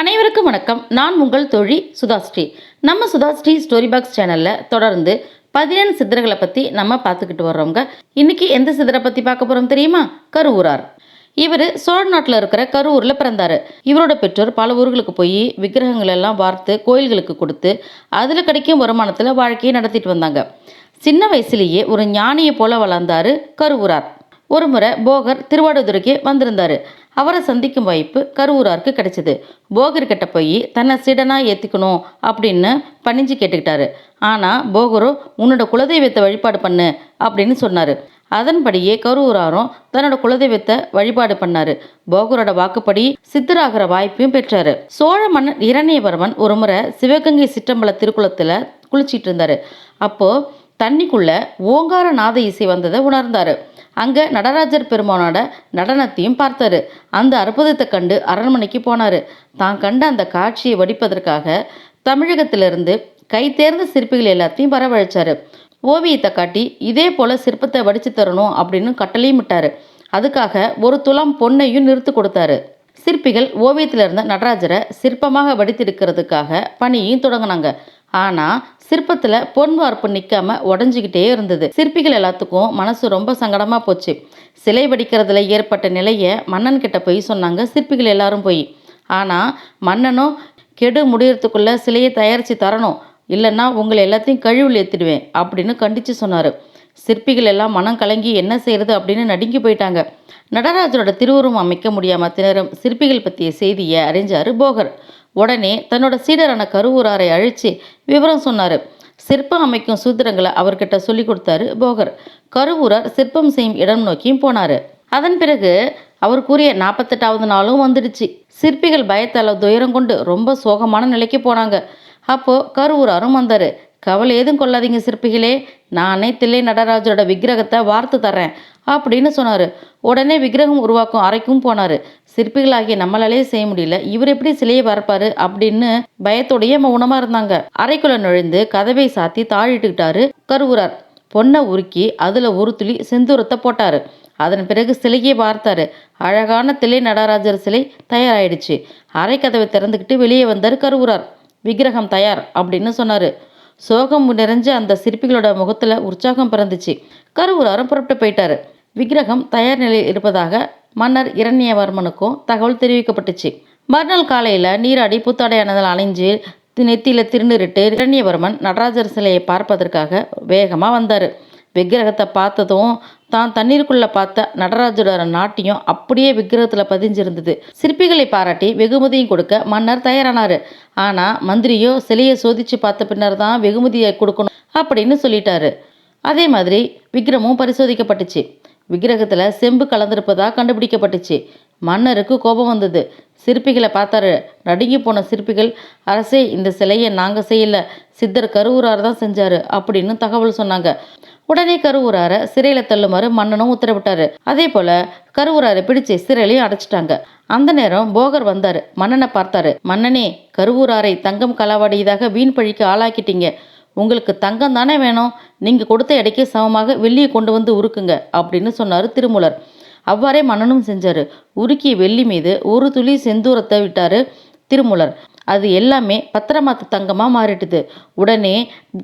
அனைவருக்கும் வணக்கம். நான் உங்கள் தோழி சுதாஸ்ரீ. நம்ம சுதாஸ்ரீ ஸ்டோரி பாக்ஸ் சேனலில் தொடர்ந்து பதினேழு சித்திரங்களை பற்றி நம்ம பார்த்துக்கிட்டு வர்றோங்க இன்னைக்கு எந்த சித்தரை பற்றி பார்க்க போகிறோம் தெரியுமா? கருவூரார். இவர் சோழ நாட்டில் இருக்கிற கரூரில் பிறந்தார். இவரோட பெற்றோர் பல ஊர்களுக்கு போய் விக்கிரகங்கள் எல்லாம் வார்த்து கோயில்களுக்கு கொடுத்து அதில் கிடைக்கும் வருமானத்தில் வாழ்க்கையை நடத்திட்டு வந்தாங்க. சின்ன வயசுலேயே ஒரு ஞானியை போல வளர்ந்தார் கருவூரார். ஒரு முறை போகர் திருவாடுதுறைக்கு வந்திருந்தார். அவரை சந்திக்கும் வாய்ப்பு கருவூராருக்கு கிடைச்சது. போகர்கிட்ட போய் தன்னை சிடனாக ஏற்றிக்கணும் அப்படின்னு பணிஞ்சு கேட்டுக்கிட்டாரு. ஆனால் போகரோ உன்னோட குலதெய்வத்தை வழிபாடு பண்ணு அப்படின்னு சொன்னார். அதன்படியே கருவூராரும் தன்னோட குலதெய்வத்தை வழிபாடு பண்ணாரு. போகரோட வாக்குப்படி சித்தராகிற வாய்ப்பையும் பெற்றாரு. சோழ மன்னன் இரணியவர்மன் ஒரு முறை சிவகங்கை சிற்றம்பல திருக்குளத்தில் குளிச்சிட்டு இருந்தார். அப்போ தண்ணிக்குள்ளே ஓங்கார நாத இசை வந்ததை உணர்ந்தாரு. அங்கே நடராஜர் பெருமானோட நடனத்தையும் பார்த்தாரு. அந்த அற்புதத்தை கண்டு அரண்மனைக்கு போனார். தான் கண்ட அந்த காட்சியை வடிப்பதற்காக தமிழகத்திலிருந்து கைத்தேர்ந்த சிற்பிகள் எல்லாத்தையும் வரவழைச்சாரு. ஓவியத்தை காட்டி இதே போல சிற்பத்தை வடித்து தரணும் அப்படின்னு கட்டளையும் விட்டார். அதுக்காக ஒரு துளம் பொண்ணையும் நிறுத்து கொடுத்தாரு. சிற்பிகள் ஓவியத்தில் இருந்த நடராஜரை சிற்பமாக வடித்தெடுக்கிறதுக்காக பணியும் தொடங்கினாங்க. ஆனால் சிற்பத்தில் பொன் வார்ப்பு நிற்காம உடஞ்சிக்கிட்டே இருந்தது. சிற்பிகள் எல்லாத்துக்கும் மனசு ரொம்ப சங்கடமாக போச்சு. சிலை வடிக்கிறதுல ஏற்பட்ட நிலையை மன்னன் கிட்ட போய் சொன்னாங்க சிற்பிகள் எல்லாரும் போய். ஆனால் மன்னனும் கெடு முடியறதுக்குள்ள சிலையை தயாரித்து தரணும். இல்லைன்னா உங்களை எல்லாத்தையும் கழிவுல ஏற்றிடுவேன் அப்படின்னு கண்டித்து சொன்னார். சிற்பிகள் எல்லாம் மனம் கலங்கி என்ன செய்யறது அப்படின்னு நடுங்கி போயிட்டாங்க. நடராஜரோட திருவுருவம் அமைக்க முடியாமல் திணறும் சிற்பிகள் பற்றிய செய்தியை அறிஞ்சார் போகர். உடனே தன்னோட சீடரான கருவூராரை அழித்து விவரம் சொன்னார். சிற்பம் அமைக்கும் சூத்திரங்களை அவர்கிட்ட சொல்லி கொடுத்தாரு போகர். கருவூரார் சிற்பம் செய்யும் இடம் நோக்கியும் போனார். அதன் பிறகு அவர் கூறிய நாற்பத்தெட்டாவது நாளும் வந்துடுச்சு. சிற்பிகள் பயத்தால் துயரம் கொண்டு ரொம்ப சோகமான நிலைக்கு போனாங்க. அப்போது கருவூராரும் வந்தார். கவலை ஏதும் கொள்ளாதீங்க சிற்பிகளே. நானே தில்லை நடராஜரோட விக்கிரகத்தை வார்த்து தர்றேன். அப்படின்னு சொன்னார். உடனே விக்கிரகம் உருவாக்கும் அறைக்கும் போனார். சிற்பிகளாகிய நம்மளாலே செய்ய முடியல. இவர் எப்படி சிலையை வரப்பாரு அப்படின்னு பயத்தோடையே மௌனமாக இருந்தாங்க. அறைக்குள்ள நுழைந்து கதவை சாத்தி தாழிட்டுக்கிட்டாரு கருவுறார் பொண்ணை உருக்கி அதில் ஒரு துளி செந்தூரத்தை போட்டார். அதன் பிறகு சிலையை பார்த்தாரு. அழகான திலை நடராஜர் சிலை தயாராயிடுச்சு. அறை கதவை திறந்துக்கிட்டு வெளியே வந்தார் கருவுறார் விக்கிரகம் தயார் அப்படின்னு சொன்னார். சோகம் நிறைஞ்ச அந்த சிற்பிகளோட முகத்தில் உற்சாகம் பிறந்துச்சு. கருவூராரும் புறப்பட்டு போயிட்டாரு. விக்கிரகம் தயார் நிலையில் இருப்பதாக மன்னர் இரண்யவர்மனுக்கும் தகவல் தெரிவிக்கப்பட்டுச்சு. மறுநாள் காலையில் நீராடி புத்தாடையானதில் அலைஞ்சு நெத்தியில் திருநீரிட்டு இரண்யவர்மன் நடராஜர் சிலையை பார்ப்பதற்காக வேகமாக வந்தார். விக்கிரகத்தை பார்த்ததும் தான் தண்ணீருக்குள்ளே பார்த்த நடராஜரோட நாட்டியம் அப்படியே விக்கிரகத்தில் பதிஞ்சிருந்தது. சிற்பிகளை பாராட்டி வெகுமதியும் கொடுக்க மன்னர் தயாரானார். ஆனால் மந்திரியோ சிலையை சோதிச்சு பார்த்த பின்னர் தான் வெகுமதியை கொடுக்கணும் அப்படின்னு சொல்லிட்டாரு. அதே மாதிரி விக்கிரமும் பரிசோதிக்கப்பட்டுச்சு. விக்கிரகத்தில் செம்பு கலந்திருப்பதாக கண்டுபிடிக்கப்பட்டுச்சு. மன்னருக்கு கோபம் வந்தது. சிற்பிகளை பார்த்தாரு. நடுங்கி போன சிற்பிகள் அரசே இந்த சிலையை நாங்கள் செய்யல. சித்தர் கருவூரார் தான் செஞ்சாரு அப்படின்னு தகவல் சொன்னாங்க. உடனே கருவூராரை சிறையில் தள்ளுமாறு மன்னனும் உத்தரவிட்டாரு. அதே போல கருவூராரை பிடிச்சு சிறையிலையும் அடைச்சிட்டாங்க. அந்த நேரம் போகர் வந்தாரு. மன்னனை பார்த்தாரு. மன்னனே கருவூராரை தங்கம் களவாடியதாக வீண் பழிக்கு ஆளாக்கிட்டீங்க. உங்களுக்கு தங்கம் தானே வேணும்? நீங்கள் கொடுத்த எடைக்கு சமமாக வெள்ளியை கொண்டு வந்து உருக்குங்க அப்படின்னு சொன்னார் திருமூலர். அவ்வாறே மன்னனும் செஞ்சார். உருக்கிய வெள்ளி மீது ஒரு துளி செந்தூரத்தை விட்டார் திருமூலர். அது எல்லாமே பத்திரமாத்து தங்கமாக மாறிட்டுது. உடனே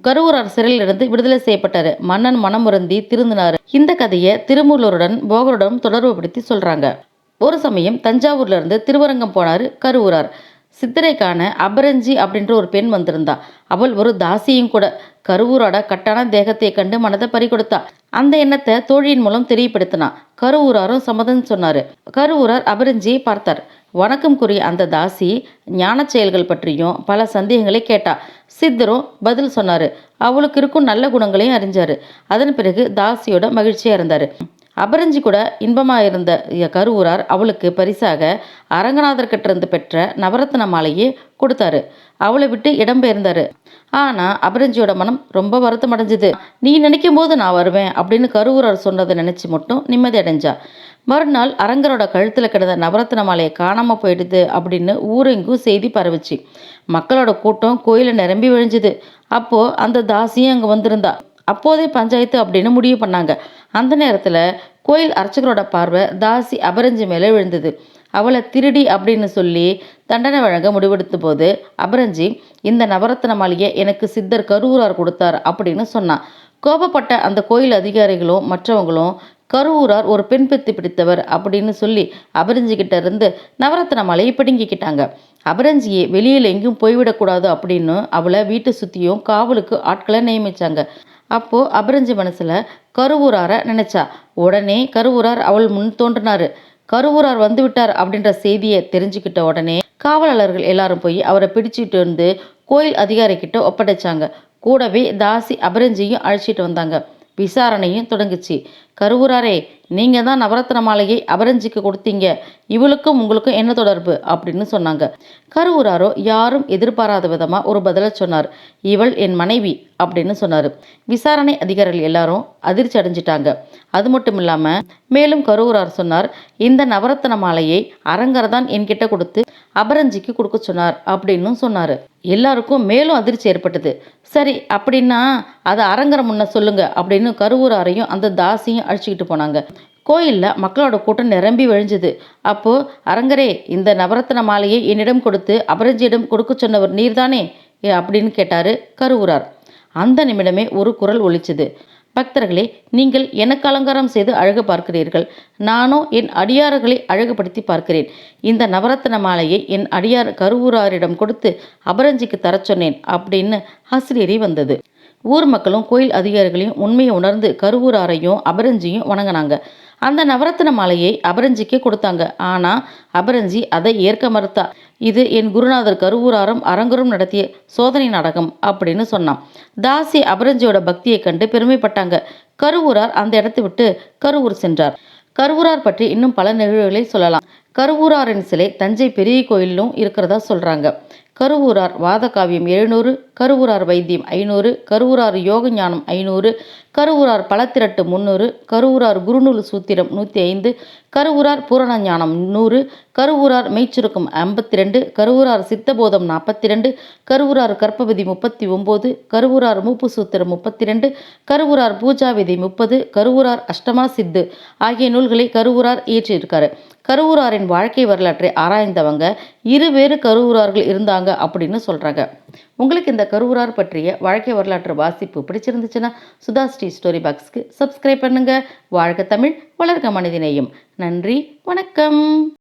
கருவூரார் சிறையிலிருந்து விடுதலை செய்யப்பட்டார். மன்னன் மனமுறந்தி திருந்தினார். இந்த கதையை திருமூலருடன் போகருடன் தொடர்புபடுத்தி சொல்கிறாங்க ஒரு சமயம் தஞ்சாவூர்ல இருந்து திருவரங்கம் போனார் கருவூரார். சித்திரைக்கான அபரஞ்சி அப்படின்ற ஒரு பெண் வந்திருந்தா. அவள் ஒரு தாசியும் கூட. கருவூரோட கட்டான தேகத்தை கண்டு மனதை பறிகொடுத்தா. அந்த எண்ணத்தை தோழியின் மூலம் தெரியப்படுத்தினா. கருவூராரும் சம்மதம் சொன்னாரு. கருவூரார் அபரஞ்சியை பார்த்தார். வணக்கம் கூறிய அந்த தாசி ஞான செயல்கள் பற்றியும் பல சந்தேகங்களை கேட்டா. சித்தரும் பதில் சொன்னார். அவளுக்கு இருக்கும் நல்ல குணங்களையும் அறிஞ்சாரு. அதன் பிறகு தாசியோட மகிழ்ச்சியாக இருந்தார். அபரஞ்சி கூட இன்பமாக இருந்த கருவூரார் அவளுக்கு பரிசாக அரங்கநாதர்கிட்டருந்து பெற்ற நவரத்ன மாலையை கொடுத்தாரு. அவளை விட்டு இடம்பெயர்ந்தாரு ஆனால் அபரஞ்சியோட மனம் ரொம்ப வருத்தம் அடைஞ்சுது நீ நினைக்கும் போது நான் வருவேன் அப்படின்னு கருவூரார் சொன்னதை நினச்சி மட்டும் நிம்மதி அடைஞ்சா. மறுநாள் அரங்கரோட கழுத்தில் கிடந்த நவரத்ன மாலையை காணாமல் போயிடுது அப்படின்னு ஊரெங்கும் செய்தி பரவுச்சு. மக்களோட கூட்டம் கோயிலை நிரம்பி விழிஞ்சுது. அப்போது அந்த தாசியும் அங்கே வந்திருந்தா. அப்போதே பஞ்சாயத்து அப்படின்னு முடிவு பண்ணாங்க. அந்த நேரத்தில் கோயில் அர்ச்சகரோட பார்வை தாசி அபரஞ்சி மேலே விழுந்தது. அவளை திருடி அப்படின்னு சொல்லி தண்டனை வழங்க முடிவெடுத்த போது அபரஞ்சி இந்த நவரத்ன மாளிகை எனக்கு சித்தர் கருவூரார் கொடுத்தார் அப்படின்னு சொன்னான். கோபப்பட்ட அந்த கோயில் அதிகாரிகளும் மற்றவங்களும் கருவூரார் ஒரு பெண் பித்து பிடித்தவர் அப்படின்னு சொல்லி அபிரஞ்சிக்கிட்ட இருந்து நவரத்ன மலையை பிடுங்கிக்கிட்டாங்க. அபிரஞ்சியை வெளியில் எங்கேயும் போய்விடக்கூடாது அப்படின்னு அவளை வீட்டை சுற்றியும் காவலுக்கு ஆட்களை நியமிச்சாங்க. அப்போது அபரஞ்சி மனசில் கருவூரார நினச்சா உடனே கருவூரார் அவள் முன் தோன்றினாரு. கருவூரார் வந்து விட்டார் அப்படின்ற செய்தியை தெரிஞ்சுக்கிட்ட உடனே காவலாளர்கள் எல்லாரும் போய் அவரை பிடிச்சிட்டு வந்து கோயில் அதிகாரிக்கிட்ட ஒப்படைச்சாங்க. கூடவே தாசி அபரஞ்சியும் அழைச்சிட்டு வந்தாங்க. விசாரணையும் தொடங்குச்சு. கருவூராரே நீங்கள் தான் நவரத்ன மாலையை அபரஞ்சிக்கு கொடுத்தீங்க. இவளுக்கும் உங்களுக்கும் என்ன தொடர்பு? அப்படின்னு சொன்னாங்க. கருவூராரோ யாரும் எதிர்பாராத விதமாக ஒரு பதிலை சொன்னார். இவள் என் மனைவி அப்படின்னு சொன்னார். விசாரணை அதிகாரிகள் எல்லாரும் அதிர்ச்சி அடைஞ்சிட்டாங்க. அது மட்டும் இல்லாமல் மேலும் கருவூரார் சொன்னார் இந்த நவரத்ன மாலையை அரங்கர் தான் என்கிட்ட கொடுத்து அபரஞ்சிக்கு கொடுக்க சொன்னார் அப்படின்னு சொன்னார். எல்லாருக்கும் மேலும் அதிர்ச்சி ஏற்பட்டது. சரி அப்படின்னா அதை அரங்கரை முன்ன சொல்லுங்க அப்படின்னு கருவூராரையும் அந்த தாசியும் அழிச்சிக்கிட்டு போனாங்க. கோயிலில் மக்களோட கூட்டம் நிரம்பி விழிஞ்சுது அப்போது அரங்கரே இந்த நவரத்ன மாலையை என்னிடம் கொடுத்து அபரஞ்சியிடம் கொடுக்க சொன்னவர் நீர்தானே? அப்படின்னு கேட்டார் கருவூரார். அந்த நிமிடமே ஒரு குரல் ஒலிச்சது. பக்தர்களே நீங்கள் எனக்கு அலங்காரம் செய்து அழகு பார்க்கிறீர்கள். நானோ என் அடியார்களை அழகுபடுத்தி பார்க்கிறேன். இந்த நவரத்ன மாலையை என் அடியார் கருவூராரிடம் கொடுத்து அபரஞ்சிக்கு தரச் சொன்னேன் அப்படின்னு ஆசிரியரி வந்தது. ஊர் மக்களும் கோயில் அதிகாரிகளையும் உண்மையை உணர்ந்து கருவூராரையும் அபரஞ்சியும் வணங்கினாங்க. அந்த நவரத்ன மாலையை அபரஞ்சிக்கு கொடுத்தாங்க. ஆனால் அபரஞ்சி அதை ஏற்க மறுத்தா. இது என் குருநாதர் கருவூராரும் அரங்கரும் நடத்திய சோதனை நாடகம் அப்படின்னு சொன்னான். தாசி அபரஞ்சியோட பக்தியை கண்டு பெருமைப்பட்டாங்க. கருவூரார் அந்த இடத்தை விட்டு கருவூர் சென்றார். கருவூரார் பற்றி இன்னும் பல நிகழ்வுகளை சொல்லலாம். கருவூராரின் சிலை தஞ்சை பெரிய கோயிலும் இருக்கிறதா சொல்கிறாங்க கருவூரார் வாதகாவியம் எழுநூறு கருவூரார் வைத்தியம் ஐநூறு கருவூரார் யோக ஞானம் ஐநூறு கருவூரார் பலத்திரட்டு முந்நூறு கருவூரார் குருநூல் சூத்திரம் நூற்றி ஐந்து கருவூரார் பூரண ஞானம் நூறு கருவூரார் மெய்ச்சுருக்கம் ஐம்பத்தி ரெண்டு கருவூரார் சித்தபோதம் நாற்பத்தி ரெண்டு கருவூரார் கற்பவிதி முப்பத்தி ஒம்பது கருவூரார் மூப்பு சூத்திரம் முப்பத்தி ரெண்டு கருவூரார் பூஜா விதி முப்பது கருவூரார் அஷ்டமா சித்து ஆகிய நூல்களை கருவூரார் இயற்றியிருக்காரு. கருவூராரின் வாழ்க்கை வரலாற்றை ஆராய்ந்தவங்க இருவேறு கருவூரார்கள் இருந்தாங்க அப்படின்னு சொல்கிறாங்க உங்களுக்கு இந்த கருவூரார் பற்றிய வாழ்க்கை வரலாற்று வாசிப்பு பிடிச்சிருந்துச்சுன்னா சுதா ஸ்ரீ ஸ்டோரி பாக்ஸ்க்கு சப்ஸ்கிரைப் பண்ணுங்கள் வாழ்க தமிழ் வளர்க மனிதநேயம். நன்றி வணக்கம்.